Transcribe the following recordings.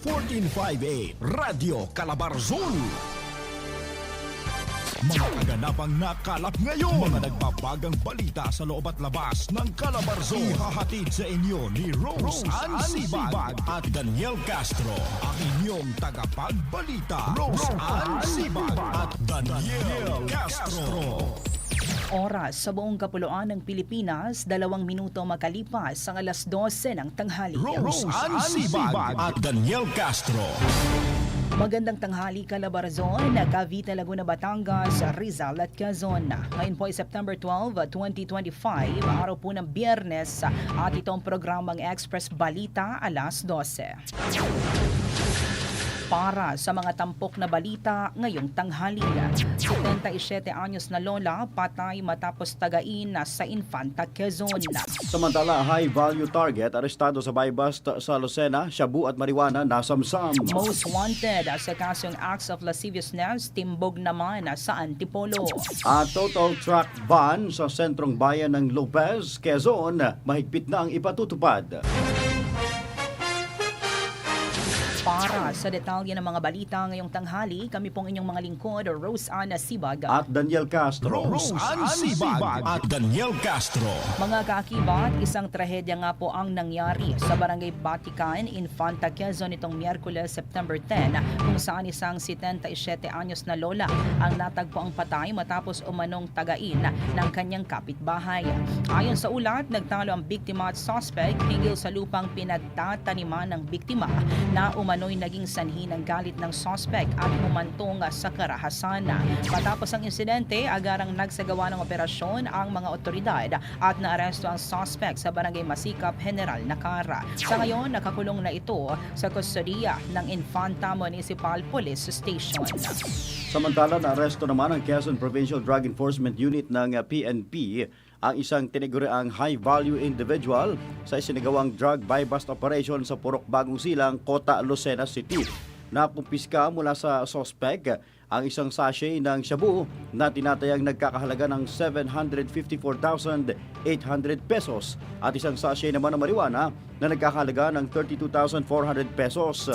1458 Radio Calabarzon. Mga kaganapang nakalap ngayon. Mga nagbabagang balita sa loob at labas ng Calabarzon. Ihahatid sa inyo ni Rose, Ann Sibag at Daniel Castro. Ang inyong tagapagbalita. Rose, Ann Sibag at Daniel Castro. Oras sa buong kapuluan ng Pilipinas, dalawang minuto makalipas ang alas 12 ng tanghali. Rose, Ann Sibag at Daniel Castro. Magandang tanghali Calabarzon, Cavite, Laguna, Batangas, Rizal at Quezon. Ngayon po ay September 12, 2025, araw po ng biyernes at itong programang Express Balita alas 12. Para sa mga tampok na balita ngayong tanghali, 77 anyos na lola patay matapos tagain sa Infanta, Quezon. Samantala, high-value target arestado sa buy bust sa Lucena, Shabu at Marijuana nasamsam. Most wanted sa kasong acts of lasciviousness, timbog naman sa Antipolo. At total truck ban sa sentrong bayan ng Lopez, Quezon, mahigpit na ang ipatutupad. Para sa detalye ng mga balita ngayong tanghali, kami pong inyong mga lingkod, Rose Ana Sibag. At Daniel Castro. Rose, Ann Sibag at Daniel Castro. Mga kaakibat, isang trahedya nga po ang nangyari sa Barangay Batican, Infanta, Quezon itong Miyerkules, September 10, kung saan isang 77 anyos na lola ang natagpo ang patay matapos umanong tagain ng kanyang kapitbahay. Ayon sa ulat, nagtalo ang biktima at suspect hinggil sa lupang pinagtataniman ng biktima na umano'y naging sanhi ng galit ng suspect at humantong sa karahasan. Matapos ang insidente, agarang nagsagawa ng operasyon ang mga otoridad at naaresto ang suspect sa barangay Masikap, General Nakara. Sa ngayon, nakakulong na ito sa kustodiya ng Infanta Municipal Police Station. Samantala, naaresto naman ang Quezon Provincial Drug Enforcement Unit ng PNP ang isang tiniguriang high-value individual sa isinagawang drug buy-bust operation sa Purok Bagong Silang, Kota, Lucena City. Nakumpiska mula sa sospek ang isang sachet ng shabu na tinatayang nagkakahalaga ng 754,800 pesos at isang sachet naman ng marijuana na nagkakahalaga ng 32,400 pesos.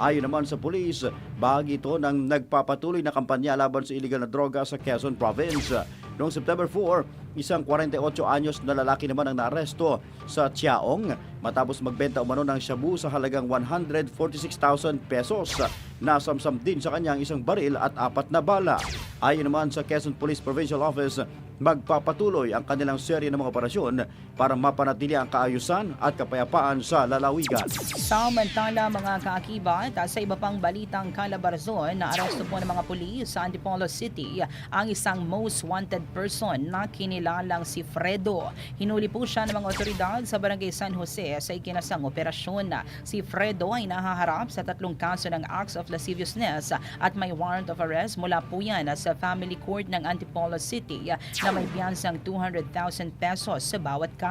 Ayon naman sa pulis, bahagi ito ng nagpapatuloy na kampanya laban sa illegal na droga sa Quezon Province. Noong September 4, isang 48 anyos na lalaki naman ang naaresto sa Chiaong matapos magbenta umano ng shabu sa halagang 146,000 pesos. Nasamsam din sa kanya ang isang baril at apat na bala. Ayon naman sa Quezon Police Provincial Office, magpapatuloy ang kanilang serye ng mga operasyon para mapanatili ang kaayusan at kapayapaan sa lalawigan. Samantala mga kaakibat, sa iba pang balitang Calabarzon, na aresto po ng mga pulis sa Antipolo City ang isang most wanted person na kinilalang si Fredo. Hinuli po siya ng mga otoridad sa Barangay San Jose sa ikinasang operasyon. Si Fredo ay nahaharap sa tatlong kaso ng acts of lasciviousness at may warrant of arrest mula po yan sa Family Court ng Antipolo City na may biyansang 200,000 pesos sa bawat kaso.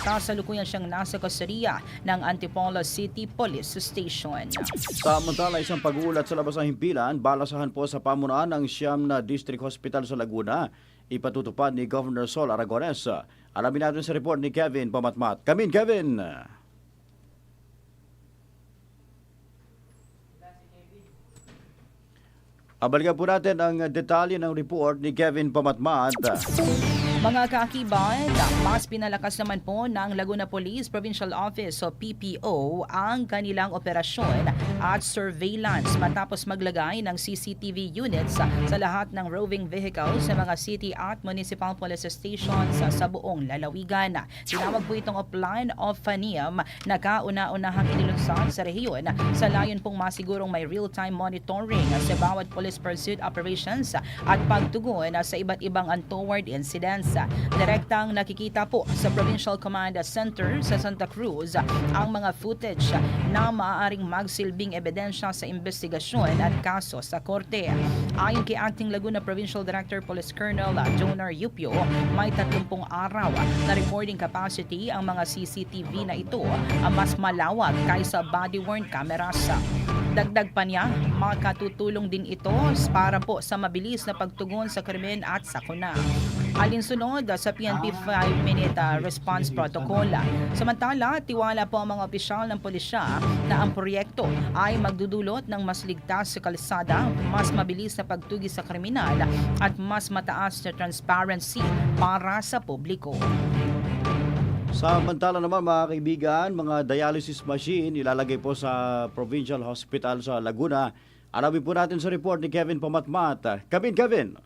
Kasalukuyan siyang nasa kustodiya ng Antipolo City Police Station. Samantala, isang pag-uulat sa labas ng himpilan, balasahan po sa pamunaan ng Siyam na District Hospital sa Laguna, ipatutupad ni Governor Sol Aragones. Alamin natin sa report ni Kevin Pamatmat. Kamin, Kevin! Abalikan po natin ang detalye ng report ni Kevin Pamatmat. Mga kaakibat, mas pinalakas naman po ng Laguna Police Provincial Office o PPO ang kanilang operasyon at surveillance matapos maglagay ng CCTV units sa lahat ng roving vehicles sa mga city at municipal police stations sa buong lalawigan. Tinawag po itong Plan of FANIAM na kauna-unahang inilunsad sa rehiyon sa layon pong masigurong may real-time monitoring sa bawat police pursuit operations at pagtugon sa iba't ibang untoward incidents. Direktang nakikita po sa Provincial Command Center sa Santa Cruz ang mga footage na maaaring magsilbing ebidensya sa investigasyon at kaso sa korte. Ayon kay Acting Laguna Provincial Director Police Colonel Jonar Yupio, may 30 araw na recording capacity ang mga CCTV na ito ang mas malawak kaysa body-worn cameras. Dagdag pa niya, makatutulong din ito para po sa mabilis na pagtugon sa krimen at sakuna. Alinsunod sa PNP 5-minute uh, response protocol. Samantala, tiwala po ang mga opisyal ng pulisya na ang proyekto ay magdudulot ng mas ligtas sa kalsada, mas mabilis na pagtugi sa kriminal at mas mataas na transparency para sa publiko. Samantala naman mga kaibigan, mga dialysis machine ilalagay po sa Provincial Hospital sa Laguna. Alamin po natin sa report ni Kevin Pamatmat. Kevin, Kevin.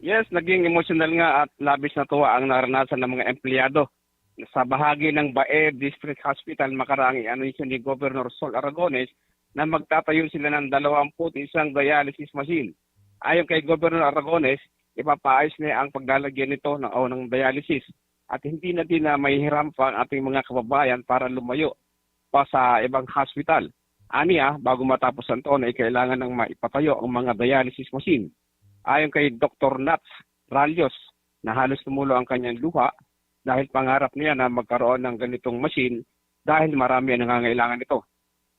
Yes, naging emotional nga at labis na tuwa ang naranasan ng mga empleyado. Sa bahagi ng Bae District Hospital makaraang ianunsyo ni Governor Sol Aragones na magtatayo sila ng 21 dialysis machine. Ayon kay Governor Aragones, ipapaayos niya ang paglalagyan nito ng, o ng dialysis at hindi na din na mahihiram pa ang ating mga kababayan para lumayo pa sa ibang hospital. Aniya, bago matapos ang taon ay kailangan ng maipatayo ang mga dialysis machine. Ayon kay Dr. Nats Ralios na halos tumulo ang kanyang luha dahil pangarap niya na magkaroon ng ganitong machine dahil marami ang nangangailangan nito.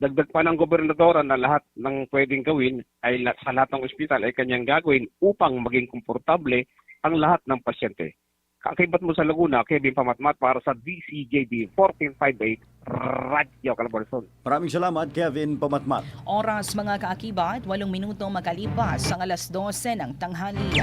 Dagdag pa ng gobernadora na lahat ng pwedeng gawin ay sa lahat ng ospital ay kanyang gagawin upang maging komportable ang lahat ng pasyente. Kakibat mo sa Laguna, Kevin Pamatmat para sa DCJB 1458 Radyo Calabarzon. Maraming salamat, Kevin Pamatmat. Oras mga kaakibat, walong minuto makalipas ang alas 12 ng tanghali.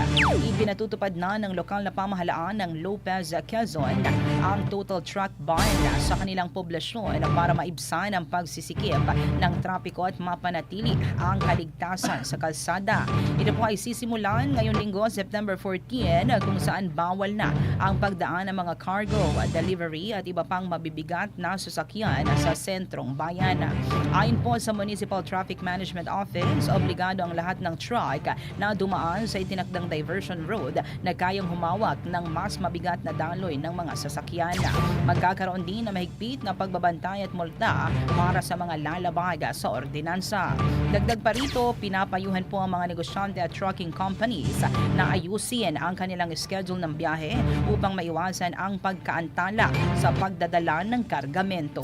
Ipinatutupad na ng lokal na pamahalaan ng Lopez, Quezon ang total truck ban sa kanilang poblasyon para maibsan ang pagsisikip ng trapiko at mapanatili ang kaligtasan sa kalsada. Ito po ay sisimulan ngayong linggo, September 14, kung saan bawal na ang pagdaan ng mga cargo, delivery at iba pang mabibigat na sasakyan sa sentrong bayan. Ayon po sa Municipal Traffic Management Office, obligado ang lahat ng truck na dumaan sa itinakdang diversion road na kayang humawak ng mas mabigat na daloy ng mga sasakyan. Magkakaroon din na mahigpit na pagbabantay at multa para sa mga lalabag sa ordinansa. Dagdag pa rito, pinapayuhan po ang mga negosyante at trucking companies na ayusin ang kanilang schedule ng biyahe upang maiwasan ang pagkaantala sa pagdadala ng kargamento.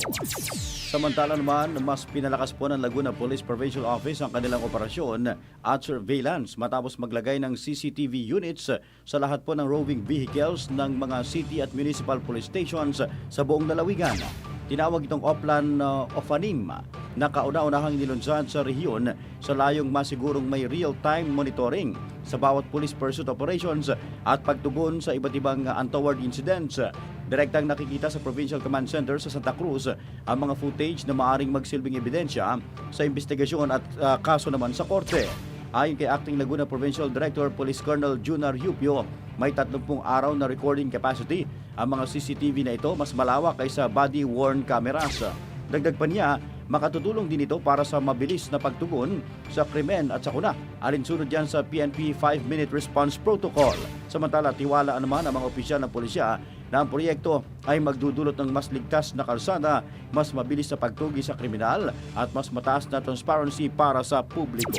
Samantala naman, mas pinalakas po ng Laguna Police Provincial Office ang kanilang operasyon at surveillance matapos maglagay ng CCTV units sa lahat po ng roving vehicles ng mga city at municipal police stations sa buong lalawigan. Tinawag itong Oplan uh, Ofanim na kauna-unahang nilunsad sa rehiyon sa layong masigurong may real-time monitoring sa bawat police pursuit operations at pagtugon sa iba't ibang untoward incidents. Direktang nakikita sa Provincial Command Center sa Santa Cruz ang mga footage na maaring magsilbing ebidensya sa investigasyon at uh, kaso naman sa korte. Ayon kay Acting Laguna Provincial Director Police Colonel Junar Hupio, may 30 araw na recording capacity ang mga CCTV na ito mas malawak kaysa body-worn cameras. Dagdag pa niya, makatutulong din ito para sa mabilis na pagtugon sa krimen at sakuna. Alinsunod yan sa PNP 5-Minute Response Protocol. Samantala, tiwala naman ang mga opisyal ng pulisya na ang proyekto ay magdudulot ng mas ligtas na kalsada, mas mabilis na pagtugi sa kriminal at mas mataas na transparency para sa publiko.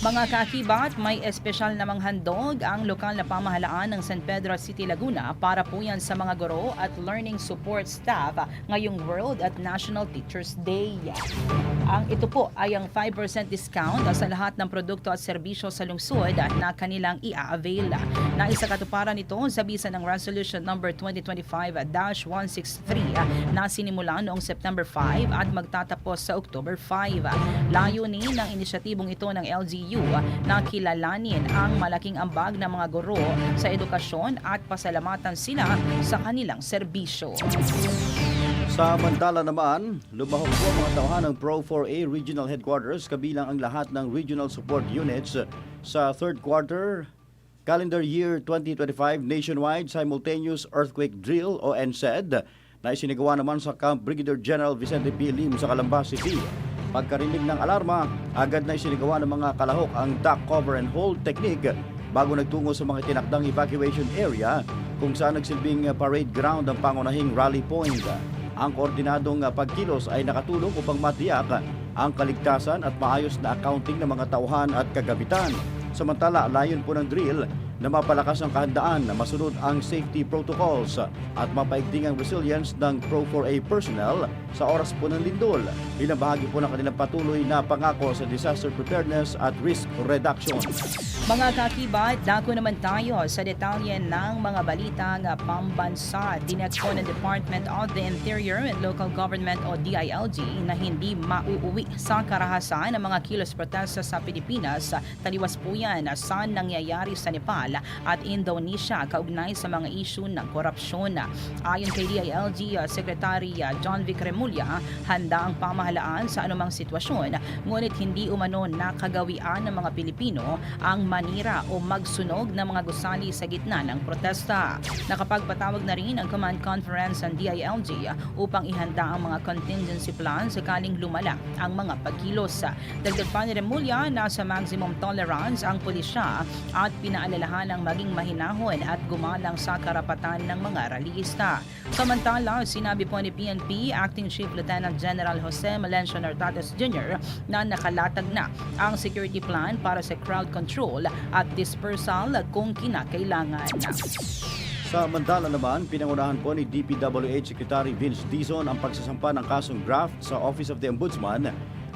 Mga kakibat, may espesyal namang handog ang lokal na pamahalaan ng San Pedro City, Laguna para po yan sa mga guro at learning support staff ngayong World at National Teachers Day. Ang ito po ay ang 5% discount sa lahat ng produkto at serbisyo sa lungsod na kanilang i-avail. Naisa katuparan ito sa bisa ng Resolution number 2025-163 na sinimula noong September 5 at magtatapos sa October 5. Layunin ng inisyatibong ito ng LGU na kilalanin ang malaking ambag ng mga guro sa edukasyon at pasalamatan sila sa kanilang serbisyo. Samantala naman, lumahok po ang mga tauhan ng Pro 4A Regional Headquarters kabilang ang lahat ng Regional Support Units sa third quarter calendar year 2025 nationwide simultaneous earthquake drill o NSED na isinagawa naman sa Camp Brigadier General Vicente P. Lim sa Calamba City. Pagkarinig ng alarma, agad na isinagawa ng mga kalahok ang duck cover and hold technique bago nagtungo sa mga tinakdang evacuation area kung saan nagsilbing parade ground ang pangunahing rally point. Ang koordinadong uh, pagkilos ay nakatulong upang matiyak ang kaligtasan at maayos na accounting ng mga tauhan at kagamitan. Samantala, layon po ng drill na mapalakas ang kahandaan na masunod ang safety protocols at mapaigting ang resilience ng Pro4A personnel sa oras po ng lindol. Bilang bahagi po ng kanilang patuloy na pangako sa disaster preparedness at risk reduction. Mga kakibat, dako naman tayo sa detalye ng mga balitang pambansa. Dinekso ng Department of the Interior and Local Government o DILG na hindi mauuwi sa karahasan ng mga kilos protesta sa Pilipinas. Taliwas po yan sa nangyayari sa Nepal at Indonesia kaugnay sa mga isyu ng korupsyon. Ayon kay DILG uh, Secretary uh, John Vic Remulla, handa ang pamahalaan sa anumang sitwasyon ngunit hindi umano nakagawian ng mga Pilipino ang manira o magsunog ng mga gusali sa gitna ng protesta. Nakapagpatawag na rin ang Command Conference ng DILG upang ihanda ang mga contingency plan sakaling lumala ang mga pagkilos. Dagdag pa ni Remulla na sa maximum tolerance ang pulisya at pinaalalahan ang maging mahinahon at gumalang sa karapatan ng mga ralista. Samantala, sinabi po ni PNP Acting Chief Lieutenant General Jose Melencio Nartates Jr. na nakalatag na ang security plan para sa crowd control at dispersal kung kinakailangan. Sa Mandala naman, pinangunahan po ni DPWH Secretary Vince Dizon ang pagsasampa ng kasong graft sa Office of the Ombudsman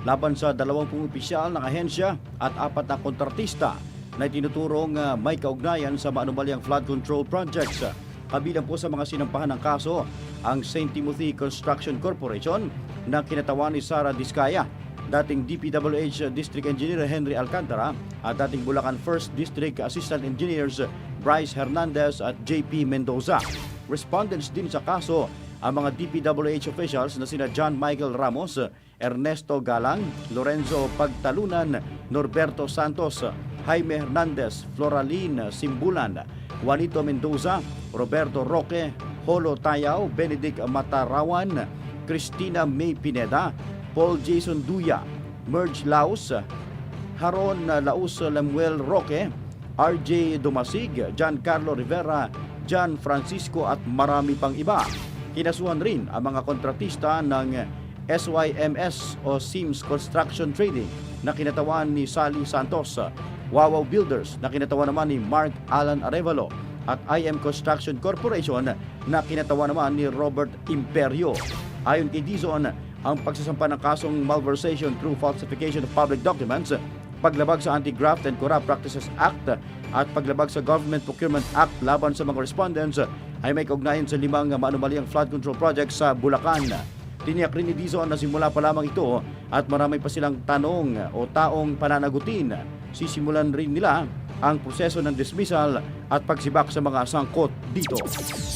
laban sa 20 opisyal ng ahensya at apat na kontratista na tinuturong ah, may kaugnayan sa maanumalyang flood control projects. Kabilang po sa mga sinampahan ng kaso ang St. Timothy Construction Corporation na kinatawan ni Sara Diskaya, dating DPWH District Engineer Henry Alcantara at dating Bulacan 1st District Assistant Engineers Bryce Hernandez at JP Mendoza. Respondents din sa kaso ang mga DPWH officials na sina John Michael Ramos, Ernesto Galang, Lorenzo Pagtalunan, Norberto Santos, Jaime Hernandez, Floraline Simbulan, Juanito Mendoza, Roberto Roque, Holo Tayaw, Benedict Matarawan, Cristina May Pineda, Paul Jason Duya, Merge Laos, Haron Laus Lemuel Roque, RJ Dumasig, Giancarlo Rivera, John Francisco at marami pang iba. Kinasuhan rin ang mga kontratista ng SYMS o Sims Construction Trading na kinatawan ni Sally Santos, Wawaw Builders na kinatawan naman ni Mark Alan Arevalo at IM Construction Corporation na kinatawan naman ni Robert Imperio. Ayon kay Dizon, ang pagsasampa ng kasong malversation through falsification of public documents, paglabag sa Anti-Graft and Corrupt Practices Act at paglabag sa Government Procurement Act laban sa mga respondents ay may kaugnayan sa limang maanumalyang flood control projects sa Bulacan. Tiniyak rin ni Dizon na simula pa lamang ito at marami pa silang tanong o taong pananagutin. Sisimulan rin nila ang proseso ng dismissal at pagsibak sa mga sangkot dito.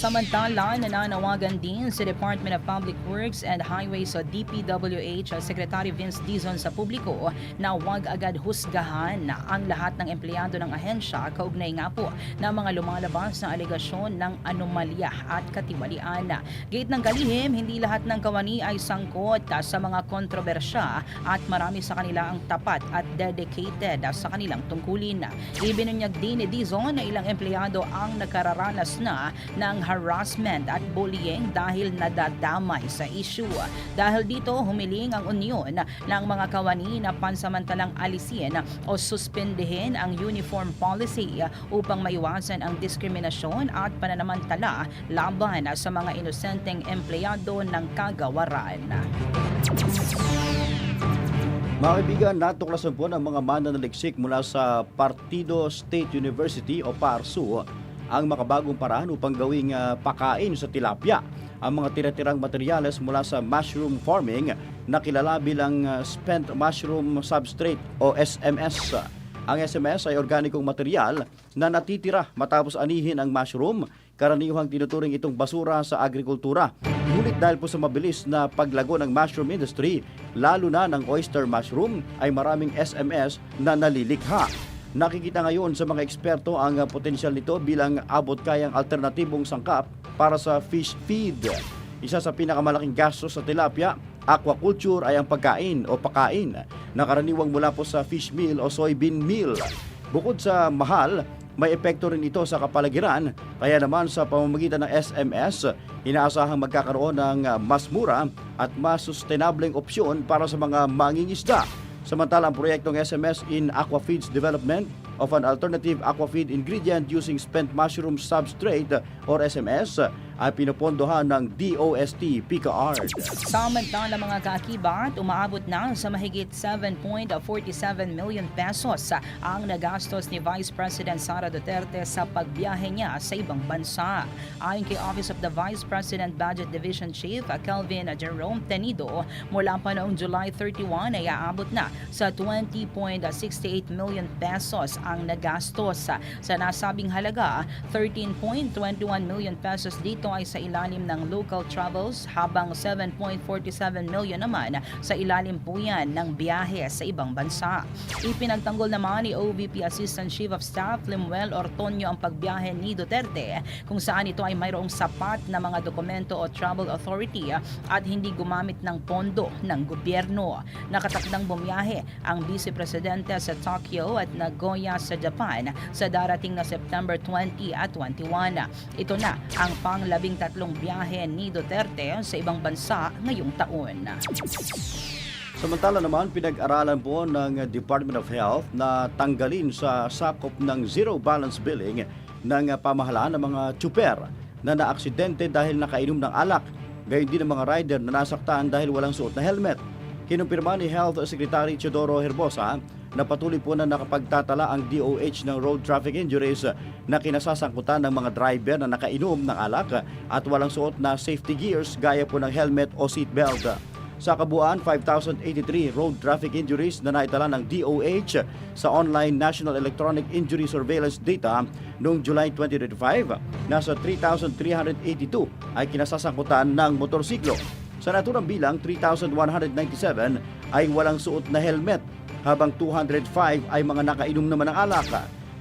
Samantala, nananawagan din sa Department of Public Works and Highways o DPWH uh, Secretary Vince Dizon sa publiko na huwag agad husgahan na ang lahat ng empleyado ng ahensya kaugnay nga po ng mga lumalabas na alegasyon ng anomalya at katiwalian. Gate ng kalihim, hindi lahat ng kawani ay sangkot uh, sa mga kontrobersya at marami sa kanila ang tapat at dedicated uh, sa kanilang tungkulin. Ibinunyag din ni Dizon na ilang empleyado ang nakararanas na ng harassment at bullying dahil nadadamay sa issue. Dahil dito, humiling ang union ng mga kawani na pansamantalang alisin o suspendehin ang uniform policy upang maiwasan ang diskriminasyon at pananamantala laban sa mga inosenteng empleyado ng kagawaran. Mga kaibigan, natuklasan po ng mga mananaliksik mula sa Partido State University o PARSU ang makabagong paraan upang gawing ah, pakain sa tilapia ang mga tira-tirang materyales mula sa mushroom farming na kilala bilang ah, spent mushroom substrate o SMS. Ang SMS ay organikong material na natitira matapos anihin ang mushroom. Karaniwang tinuturing itong basura sa agrikultura. Ngunit dahil po sa mabilis na paglago ng mushroom industry, lalo na ng oyster mushroom, ay maraming SMS na nalilikha. Nakikita ngayon sa mga eksperto ang potensyal nito bilang abot kayang alternatibong sangkap para sa fish feed. Isa sa pinakamalaking gastos sa tilapia, aquaculture ay ang pagkain o pakain na karaniwang mula po sa fish meal o soybean meal. Bukod sa mahal, may epekto rin ito sa kapaligiran, kaya naman sa pamamagitan ng SMS, inaasahang magkakaroon ng uh, mas mura at mas sustainableng opsyon para sa mga mangingisda. Samantala ang proyektong SMS in Aquafeeds Development of an alternative aquafeed ingredient using spent mushroom substrate or SMS ay pinupondohan ng DOST PICAARD. Samantala mga kaakibat, umaabot na sa mahigit 7.47 million pesos ang nagastos ni Vice President Sara Duterte sa pagbiyahe niya sa ibang bansa. Ayon kay Office of the Vice President Budget Division Chief Kelvin Jerome Tenido, mula pa noong July 31 ay aabot na sa 20.68 million pesos ang nagastos. Sa nasabing halaga, 13.21 million pesos dito ay sa ilalim ng local travels habang 7.47 million naman sa ilalim po yan ng biyahe sa ibang bansa. Ipinagtanggol naman ni OVP Assistant Chief of Staff Limuel Ortonio ang pagbiyahe ni Duterte kung saan ito ay mayroong sapat na mga dokumento o travel authority at hindi gumamit ng pondo ng gobyerno. Nakatakdang bumiyahe ang Vice Presidente sa Tokyo at Nagoya sa Japan sa darating na September 20 at 21. Ito na ang panglabing tatlong biyahe ni Duterte sa ibang bansa ngayong taon. Samantala naman, pinag-aralan po ng Department of Health na tanggalin sa sakop ng zero balance billing ng pamahalaan ng mga tsuper na naaksidente dahil nakainom ng alak. Gayon din ang mga rider na nasaktan dahil walang suot na helmet. Kinumpirma ni Health Secretary Teodoro Herbosa na patuloy po na nakapagtatala ang DOH ng road traffic injuries na kinasasangkutan ng mga driver na nakainom ng alak at walang suot na safety gears gaya po ng helmet o seatbelt. Sa kabuuan, 5,083 road traffic injuries na naitala ng DOH sa online National Electronic Injury Surveillance Data noong July 2025. Nasa 3,382 ay kinasasangkutan ng motorsiklo. Sa naturang bilang, 3,197 ay walang suot na helmet, habang 205 ay mga nakainom naman ng alak.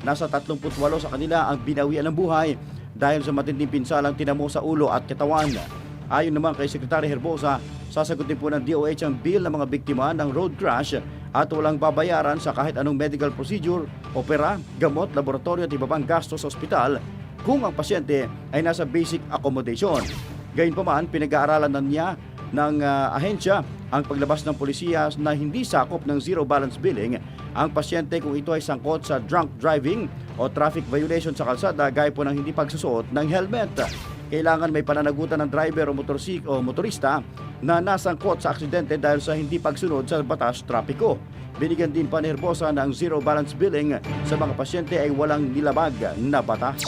Nasa 38 sa kanila ang binawian ng buhay dahil sa matinding pinsalang tinamo sa ulo at katawan. Ayon naman kay Secretary Herbosa, sasagutin po ng DOH ang bill ng mga biktima ng road crash at walang babayaran sa kahit anong medical procedure, opera, gamot, laboratorio at iba pang gastos sa ospital kung ang pasyente ay nasa basic accommodation. Gayunpaman, pinag-aaralan na niya ng ah, ahensya ang paglabas ng polisiya na hindi sakop ng zero balance billing ang pasyente kung ito ay sangkot sa drunk driving o traffic violation sa kalsada gaya po ng hindi pagsusuot ng helmet. Kailangan may pananagutan ng driver o motorsik o motorista na nasangkot sa aksidente dahil sa hindi pagsunod sa batas trapiko. Binigyan din pa ni Herbosa ng zero balance billing sa mga pasyente ay walang nilabag na batas.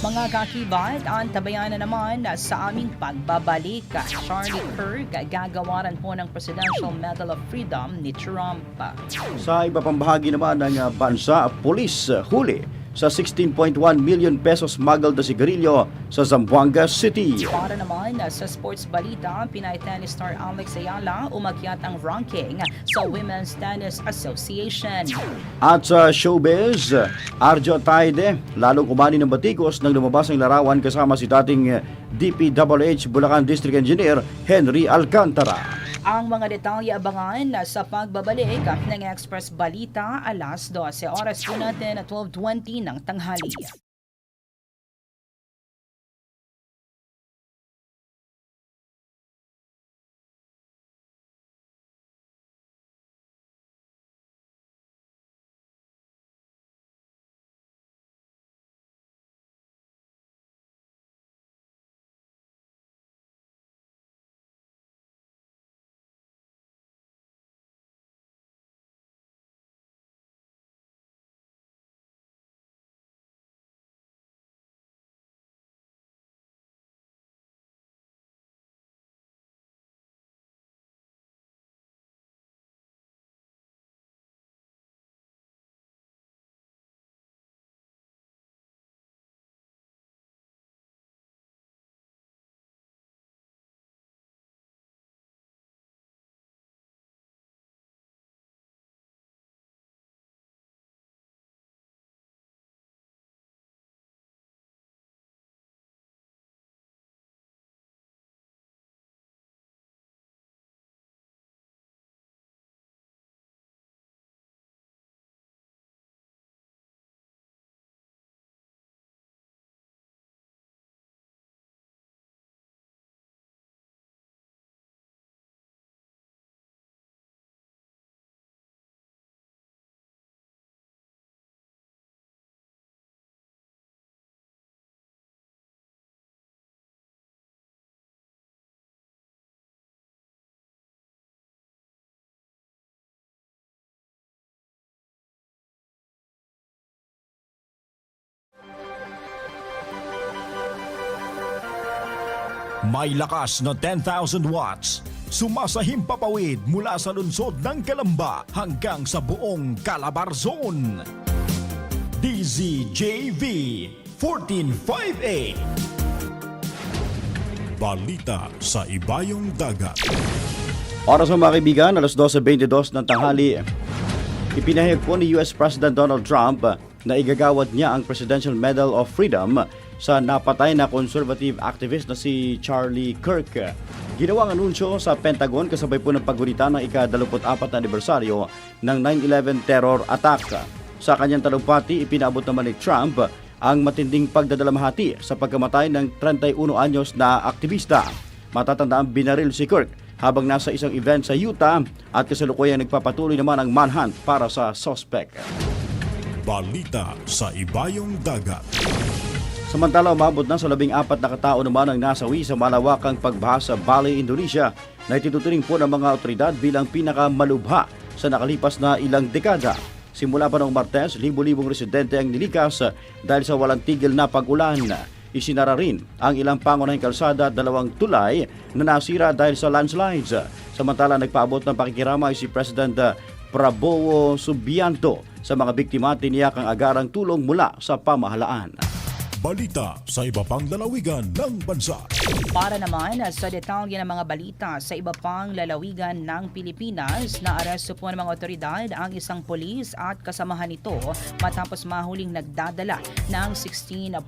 Mga kakibat, antabayan na naman sa aming pagbabalik. Charlie Kirk, gagawaran po ng Presidential Medal of Freedom ni Trump. Sa iba pang bahagi naman ng bansa, pulis uh, huli sa 16.1 million pesos smuggled na sigarilyo sa Zamboanga City. Para naman sa sports balita, Pinay tennis star Alex Ayala umakyat ang ranking sa Women's Tennis Association. At sa showbiz, Arjo Taide, lalong kumani ng batikos nang lumabas ang larawan kasama si dating DPWH Bulacan District Engineer Henry Alcantara. Ang mga detalye abangan sa pagbabalik ng Express Balita alas 12 oras po natin at 12.20 ng tanghali. May lakas na 10,000 watts. Sumasahim papawid mula sa lungsod ng Kalamba hanggang sa buong Calabarzon. DZJV 1458 Balita sa Ibayong Dagat Oras ng mga kaibigan, alas 12.22 ng tanghali. Ipinahayag po ni US President Donald Trump na igagawad niya ang Presidential Medal of Freedom sa napatay na conservative activist na si Charlie Kirk. Ginawang anunsyo sa Pentagon kasabay po ng paggunita ng ika-24 na anibersaryo ng 9-11 terror attack. Sa kanyang talumpati, ipinaabot naman ni Trump ang matinding pagdadalamhati sa pagkamatay ng 31 anyos na aktivista. Matatandaan binaril si Kirk habang nasa isang event sa Utah at kasalukuyang nagpapatuloy naman ang manhunt para sa suspect. Balita sa Ibayong Dagat Samantala, umabot na sa labing apat na katao naman ang nasawi sa malawakang pagbaha sa Bali, Indonesia na ituturing po ng mga otoridad bilang pinakamalubha sa nakalipas na ilang dekada. Simula pa noong Martes, libo-libong residente ang nilikas dahil sa walang tigil na pag-ulan. Isinara rin ang ilang pangunahing kalsada at dalawang tulay na nasira dahil sa landslides. Samantala, nagpaabot ng pakikiramay si President Prabowo Subianto sa mga biktima at tiniyak ang agarang tulong mula sa pamahalaan. Balita sa iba pang lalawigan ng bansa Para naman sa detalye ng mga balita sa iba pang lalawigan ng Pilipinas, na aresto po ng mga otoridad ang isang polis at kasamahan nito matapos mahuling nagdadala ng 16.1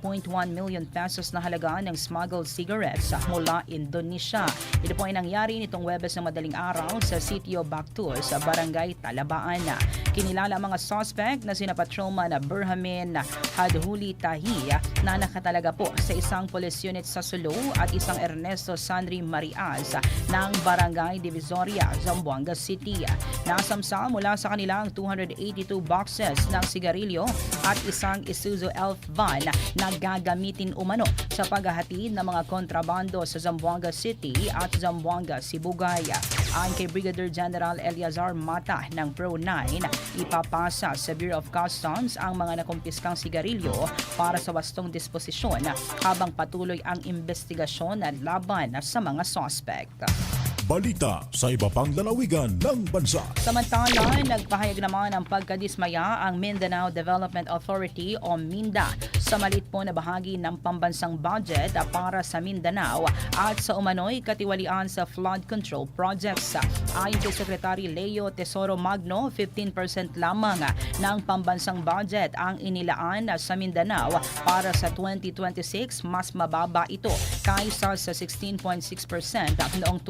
million pesos na halaga ng smuggled cigarettes mula Indonesia. Ito po ay nangyari nitong Webes ng madaling araw sa sitio Bactur sa barangay Talabaan. Kinilala ang mga suspect na sina Patrolman Burhamin Hadhuli Tahi na nakatalaga po sa isang police unit sa Sulu at isang Ernesto Sandri Marias ng Barangay Divisoria, Zamboanga City. Nasamsa mula sa kanilang 282 boxes ng sigarilyo at isang Isuzu Elf van na gagamitin umano sa paghahatid ng mga kontrabando sa Zamboanga City at Zamboanga, Sibugay. Ayon kay Brigadier General Eliazar Mata ng Pro 9, ipapasa sa Bureau of Customs ang mga nakumpiskang sigarilyo para sa wastong disposisyon habang patuloy ang investigasyon at laban sa mga suspect. Balita sa iba pang lalawigan ng bansa Samantala, nagpahayag naman ng pagkadismaya ang Mindanao Development Authority o MINDA sa malit po na bahagi ng pambansang budget para sa Mindanao at sa umano'y katiwalian sa flood control projects. Ayon kay Secretary Leo Tesoro Magno, 15% lamang ng pambansang budget ang inilaan sa Mindanao para sa 2026, mas mababa ito kaysa sa 16.6% noong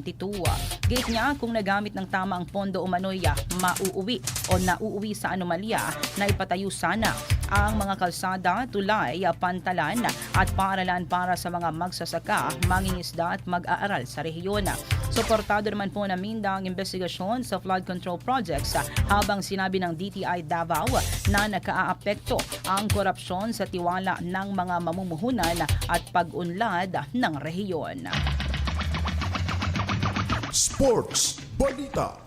2022. Gate niya kung nagamit ng tama ang pondo umano'y ah, mauuwi o nauuwi sa anomalya na ipatayo sana ang mga kalsada, tulay, ah, pantalan at paaralan para sa mga magsasaka, mangingisda at mag-aaral sa rehiyon. Suportado naman po ng Minda ang investigasyon sa flood control projects ah, habang sinabi ng DTI Davao na nakaaapekto ang korupsyon sa tiwala ng mga mamumuhunan at pag-unlad ng rehiyon. Sports Balita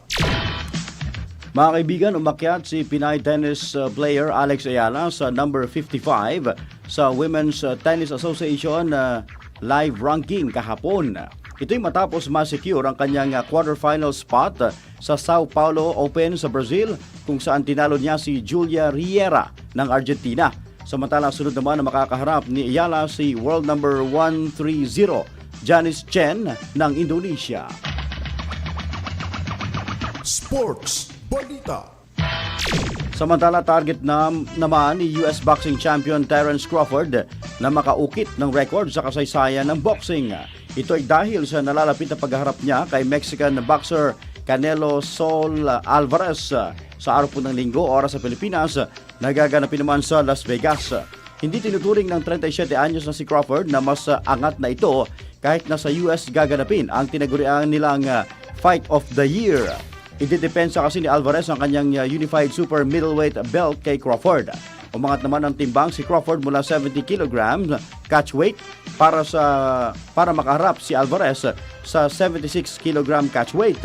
Mga kaibigan, umakyat si Pinay tennis uh, player Alex Ayala sa number 55 sa Women's uh, Tennis Association uh, live ranking kahapon. Ito'y matapos ma-secure ang kanyang quarterfinal spot sa Sao Paulo Open sa Brazil kung saan tinalo niya si Julia Riera ng Argentina. Samantala sunod naman na makakaharap ni Ayala si world number 130 Janice Chen ng Indonesia. Sports Balita Samantala target na naman ni US boxing champion Terence Crawford na makaukit ng record sa kasaysayan ng boxing. Ito ay dahil sa nalalapit na pagharap niya kay Mexican boxer Canelo Sol Alvarez sa araw po ng linggo oras sa Pilipinas nagaganapin naman sa Las Vegas. Hindi tinuturing ng 37 anyos na si Crawford na mas angat na ito kahit na sa US gaganapin ang tinagurian nilang Fight of the Year. Ididepensa kasi ni Alvarez ang kanyang uh, Unified Super Middleweight belt kay Crawford. Umangat naman ang timbang si Crawford mula 70 kg catch weight para sa para makaharap si Alvarez sa 76 kg catch weight.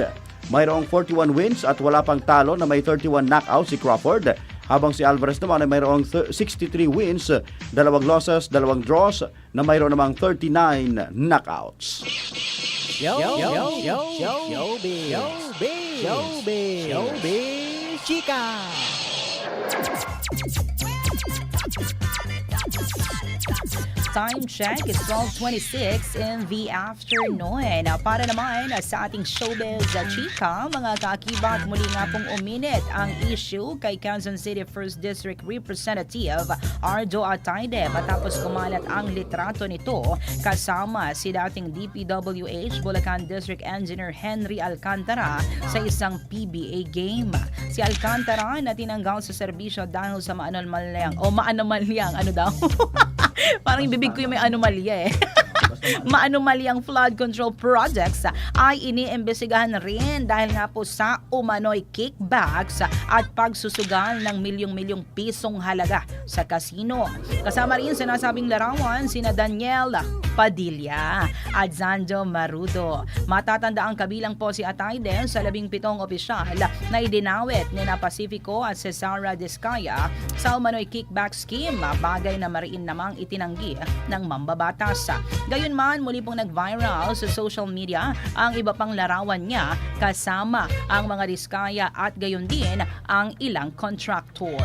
Mayroong 41 wins at wala pang talo na may 31 knockout si Crawford Habang si Alvarez naman ay mayroong th- 63 wins, dalawang losses, dalawang draws, na mayroon namang 39 knockouts. Yo, yo, yo, yo, yo, showbiz, showbiz, showbiz, showbiz, chika. Time check is 12.26 in the afternoon. Para naman ah, sa ating showbiz ah, chika, mga kakibat muli nga pong uminit ang issue kay Quezon City 1st District Representative Ardo Ataide matapos kumalat ang litrato nito kasama si dating DPWH Bulacan District Engineer Henry Alcantara sa isang PBA game. Si Alcantara na tinanggal sa serbisyo dahil sa maanomalyang o maanomalyang ano daw? Parang bibig ko yung may anomalya eh. Maanomalyang flood control projects ay iniimbestigahan rin dahil nga po sa umano'y kickbacks at pagsusugal ng milyong-milyong pisong halaga sa kasino. Kasama rin sa nasabing larawan sina Daniel Padilla at Zando Marudo. Matatanda ang kabilang po si Atayde sa labing pitong opisyal na idinawit ni na Pacifico at Cesara Discaya sa umano'y kickback scheme, bagay na mariin namang itinanggi ng mambabatas. Gayunman, muli pong nag-viral sa social media ang iba pang larawan niya kasama ang mga Discaya at gayon din ang ilang contractor.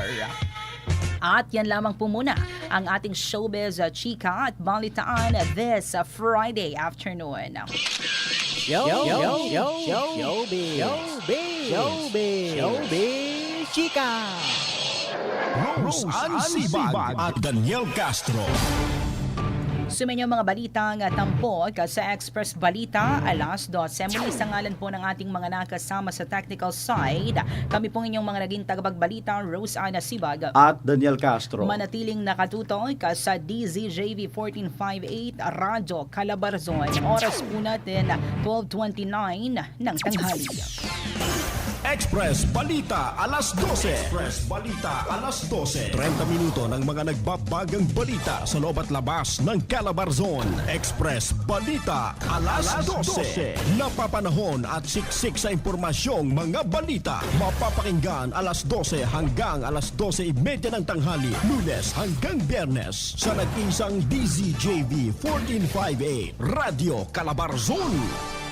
At yan lamang po muna ang ating showbiz uh, chika at balitaan this uh, Friday afternoon. Yo, yo, yo, yo, showbiz, showbiz, showbiz, showbiz, chika. Rose Ann Sibag at Daniel Castro. Sumenyo mga balitang tampok sa Express Balita alas 12. Muli sa ngalan po ng ating mga nakasama sa technical side. Kami po inyong mga naging tagapagbalita, Rose Ana Sibag. At Daniel Castro. Manatiling nakatutoy ka sa DZJV 1458 Radyo Calabarzon. Oras po natin 12.29 ng tanghali. Express Balita alas 12. Express Balita alas 12. 30 minuto ng mga nagbabagang balita sa loob at labas ng Calabarzon. Express Balita alas 12. Napapanahon at siksik sa impormasyong mga balita. Mapapakinggan alas 12 hanggang alas 12.30 ng tanghali. Lunes hanggang Biyernes sa nag-isang DZJV 1458 Radio Calabarzon.